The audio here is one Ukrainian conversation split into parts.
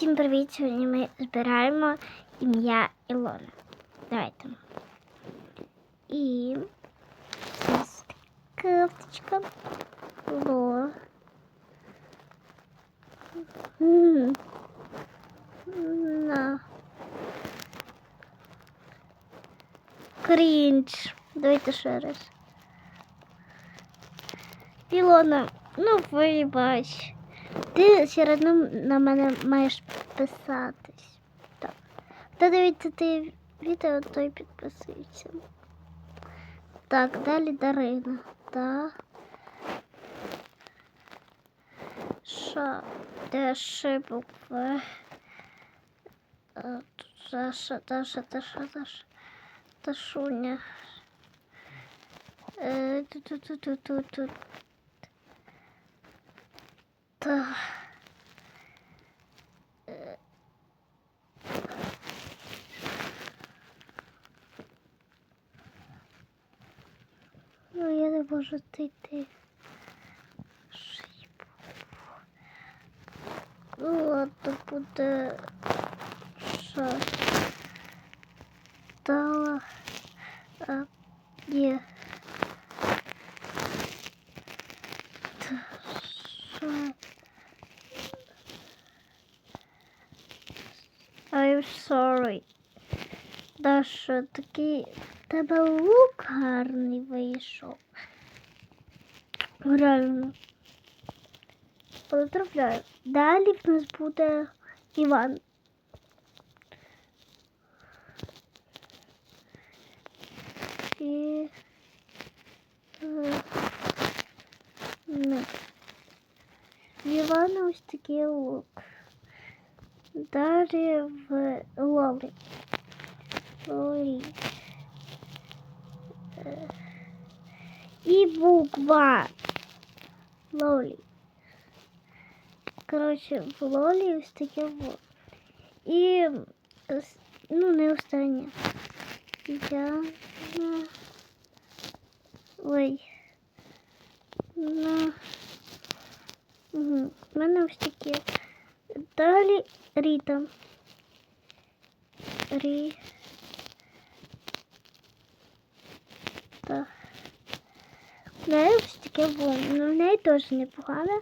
Всім привіт! Сьогодні ми збираємо ім'я Ілона. Давайте. І нас карточка. Ло. На. Крінж. Давайте ще раз. Ілона, ну вибач. Ти все одно на мене маєш підписатись. Так. Та дивіться ти відео, то й підписуйся. Так, далі Дарина. Так. Ша. Де ще букви? Е, тут Даша, Даша, Даша, Даша. Дашуня. Е, тут, тут, тут, тут, тут, тут. Та. Е. Ну, я не можу. Шибу. Ну, ладно, буде. Що? Дала. А, ні. I'm sorry. Даша, такий в тебе лук гарний вийшов. Реально. Поздравляю. Далі в нас буде Іван. І... е, не. В Івана ось такий лук. Далі в Лолі. Лолі. Е, І буква Лолі. Коротше, в Лолі ось таке вот. І ос- ну, не останнє. Я на... Ой. На... Угу. У мене ось таке. Далі Ріта. Рі. Та. В неї таке було. Ну, в неї теж непогане.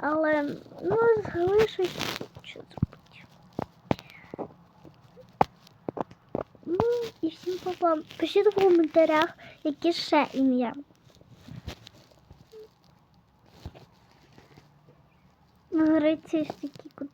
Але ну, залишить що зробити. Ну, і всім папа. Пишіть в коментарях, які ще ім'я. Говориться ось такі.